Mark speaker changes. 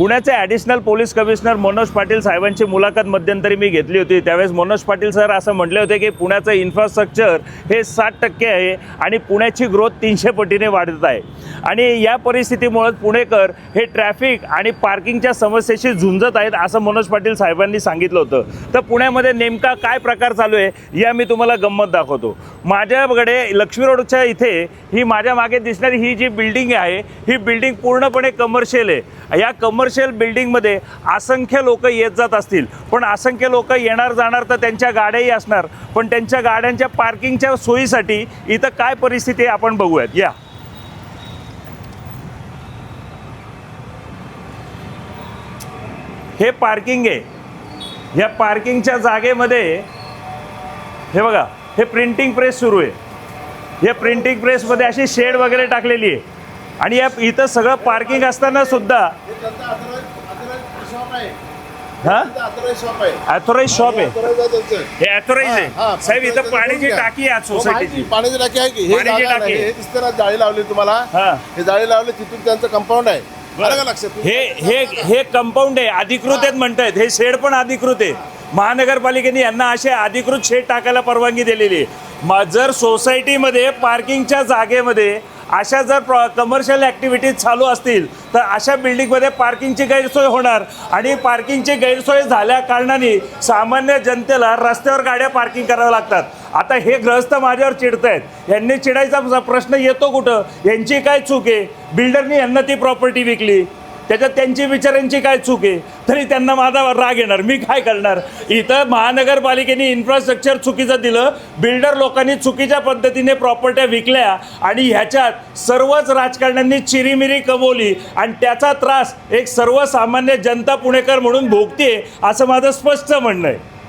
Speaker 1: पुण्याचे additional police commissioner Manoj Patil साहेबांची मुलाखत मध्यंतरी मी घेतली होती. त्यावेळेस मनोज पाटील सर असं म्हटले होते की पुण्याचं इन्फ्रास्ट्रक्चर हे साठ टक्के आहे आणि पुण्याची ग्रोथ तीनशे पटीने वाढत आहे. आणि या परिस्थितीमुळे पुणेकर हे ट्रॅफिक आणि पार्किंगच्या समस्येशी झुंजत आहेत असं मनोज पाटील साहेबांनी सांगितलं होतं. तर पुण्यामध्ये नेमका काय प्रकार चालू आहे या मी तुम्हाला गंमत दाखवतो. माझ्याकडे लक्ष्मी रोडच्या इथे ही माझ्या मागे दिसणारी ही जी बिल्डिंग आहे ही बिल्डिंग पूर्णपणे कमर्शियल आहे. या कमर्शियल बिल्डिंगमध्ये असंख्य लोक येत जात असतील. पण असंख्य लोक येणार जाणार तर त्यांच्या गाड्याही असणार. पण त्यांच्या गाड्यांच्या पार्किंगच्या सोयीसाठी इथं काय परिस्थिती आपण बघूयात. या. हे पार्किंग आहे. या पार्किंगच्या जागेमध्ये हे बघा हे प्रिंटिंग प्रेस सुरू आहे. या प्रिंटिंग प्रेसमध्ये अशी शेड वगैरे टाकलेली आहे. आणि या इथं सगळं पार्किंग असताना सुद्धा हा ॲथोराईज शॉप आहे. हे ॲथोराईज आहे. साहेब इथं पाण्याची टाकी आहे सोसायटीची
Speaker 2: पाण्याची टाकी आहे की हे हे जाळी लावली तुम्हाला.
Speaker 1: हा.
Speaker 2: हे जाळी लावली तिथून त्यांचं कंपाऊंड आहे.
Speaker 1: हे हे हे। कंपाऊंड आहे अधिकृत आहेत म्हणतायत. हे शेड पण अधिकृत आहे. महानगरपालिकेने यांना असे अधिकृत शेड टाकायला परवानगी दिलेली आहे. जर सोसायटीमध्ये पार्किंगच्या जागेमध्ये अशा जर कमर्शियल ॲक्टिव्हिटीज चालू असतील तर अशा बिल्डिंगमध्ये पार्किंगची गैरसोय होणार. आणि पार्किंगची गैरसोय झाल्या कारणाने सामान्य जनतेला रस्त्यावर गाड्या पार्किंग कराव्या लागतात. आता हे ग्रहस्थ माझ्यावर चिडत आहेत यांनी चिडायचा प्रश्न येतो कुठं? यांची काय चूक आहे? बिल्डरनी यांना ती प्रॉपर्टी विकली. त्याच्यात त्यांची विचारांची काय चूक आहे? तरी त्यांना माझा राग येणार. मी काय करणार? इथं महानगरपालिकेने इन्फ्रास्ट्रक्चर चुकीचं दिलं. बिल्डर लोकांनी चुकीच्या पद्धतीने प्रॉपर्ट्या विकल्या आणि ह्याच्यात सर्वच राजकारण्यांनी चिरीमिरी कमवली आणि त्याचा त्रास एक सर्वसामान्य जनता पुणेकर म्हणून भोगते असं माझं स्पष्ट म्हणणं आहे.